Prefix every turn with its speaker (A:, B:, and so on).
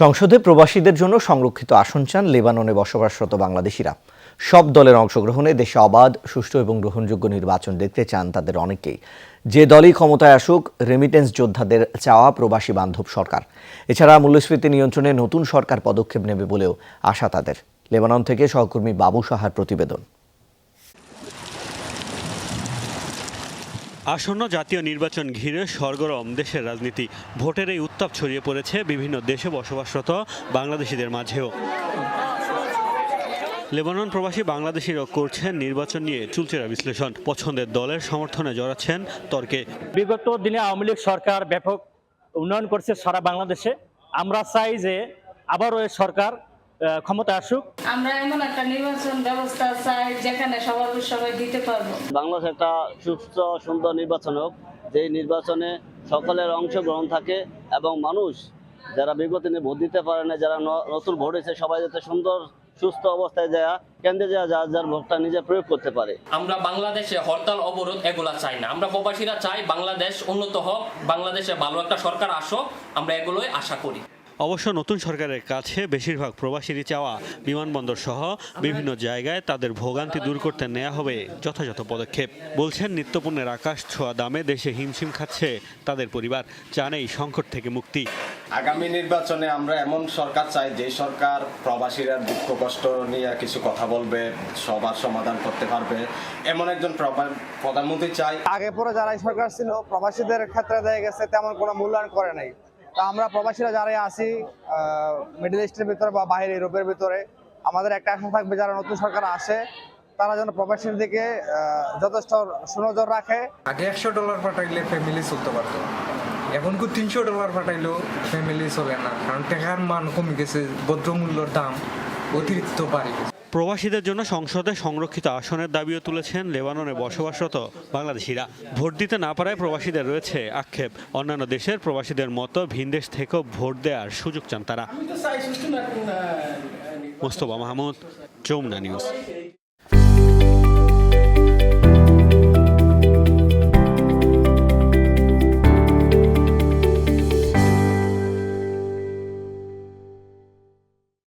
A: সংসদে প্রবাসীদের জন্য সংরক্ষিত আসন চান লেবাননে বসবাসরত বাংলাদেশিরা। সব দলের অংশগ্রহণে দেশে অবাধ, সুষ্ঠু এবং গ্রহণযোগ্য নির্বাচন দেখতে চান তাদের অনেকেই। যে দলই ক্ষমতায় আসুক রেমিটেন্স যোদ্ধাদের চাওয়া প্রবাসী বান্ধব সরকার। এছাড়া মূল্যস্ফীতি নিয়ন্ত্রণে নতুন সরকার পদক্ষেপ নেবে বলেও আশা তাদের। লেবানন থেকে সহকর্মী বাবু সাহার প্রতিবেদন।
B: আসন্ন জাতীয় নির্বাচন ঘিরে সরগরম দেশের রাজনীতি। ভোটের এই উত্তাপ ছড়িয়ে পড়েছে বিভিন্ন দেশে বসবাসরত বাংলাদেশিদের মাঝেও। লেবানন প্রবাসী বাংলাদেশিরাও করছেন নির্বাচন নিয়ে চুলচেরা বিশ্লেষণ। পছন্দের দলের সমর্থনে জড়াচ্ছেন তর্কে।
C: বিগত দিনে আওয়ামী লীগ সরকার ব্যাপক উন্নয়ন করছে সারা বাংলাদেশে। আমরা চাই যে আবারও সরকার ক্ষমতা আসুক।
D: আমরা এমন একটা নির্বাচন ব্যবস্থা চাই যেখানে সবার সবাই দিতে পারব।
E: বাংলাদেশ একটা সুস্থ সুন্দর নির্বাচন হোক যেই নির্বাচনে সকলের অংশগ্রহণ থাকে এবং মানুষ যারা বিগত দিনে ভোট দিতে পারে না যারা ন- নতুন ভোট হয়েছে সবাই যাতে সুন্দর সুস্থ অবস্থায় যায় কেন্দ্রে যা যার যার ভোটটা নিজে প্রয়োগ করতে পারে।
F: আমরা বাংলাদেশে হরতাল অবরোধ এগুলা চাই না। আমরা প্রবাসীরা চাই বাংলাদেশ উন্নত হোক বাংলাদেশে ভালো একটা সরকার আসুক আমরা এগুলোই আশা করি।
B: অবশ্য নতুন সরকারের কাছে বেশিরভাগ প্রবাসীরই চাওয়া বিমানবন্দর সহ বিভিন্ন জায়গায় তাদের ভোগান্তি দূর করতে নেওয়া হবে যথাযথ পদক্ষেপ। বলছেন নিত্যপণ্যের আকাশ ছোঁয়া দামে দেশে হিমশিম খাচ্ছে তাদের পরিবার। চান এই সংকট থেকে মুক্তি।
G: আগামী নির্বাচনে আমরা এমন সরকার চাই যে সরকার প্রবাসীরা দুঃখ কষ্ট নিয়ে কিছু কথা বলবে সবার সমাধান করতে পারবে। এমন একজন প্রধানমন্ত্রী চাই।
H: আগে পরে যারাই সরকার ছিল প্রবাসীদের ক্ষেত্রে দেখা গেছে তেমন কোনো মূল্যায়ন করে নাই। তা আমরা প্রবাসীরা যারাই আছি মিডল ইস্টের ভিতরে বা বাইরে ইউরোপের ভিতরে, আমাদের একটা আশা থাকবে যারা নতুন সরকার আসে, তারা যেন প্রবাসীর দিকে যথেষ্ট সুনজর রাখে।
I: আগে একশো ডলার পাঠাইলে ফ্যামিলি চলতে পারতো। এখন কি তিনশো ডলার পাঠাইলেও ফ্যামিলি চলে না, কারণ টাকার মান কমে গেছে দ্রব্যমূল্যর দাম অতিরিক্ত বাড়ে গেছে।
B: প্রবাসীদের জন্য সংসদে সংরক্ষিত আসনের দাবিও তুলেছেন লেবাননে বসবাসরত বাংলাদেশিরা। ভোট দিতে না পারায় প্রবাসীদের রয়েছে আক্ষেপ। অন্যান্য দেশের প্রবাসীদের মতো ভিনদেশ থেকেও ভোট দেওয়ার সুযোগ চান তারা। মোস্তফা মাহমুদ যমুনা নিউজ।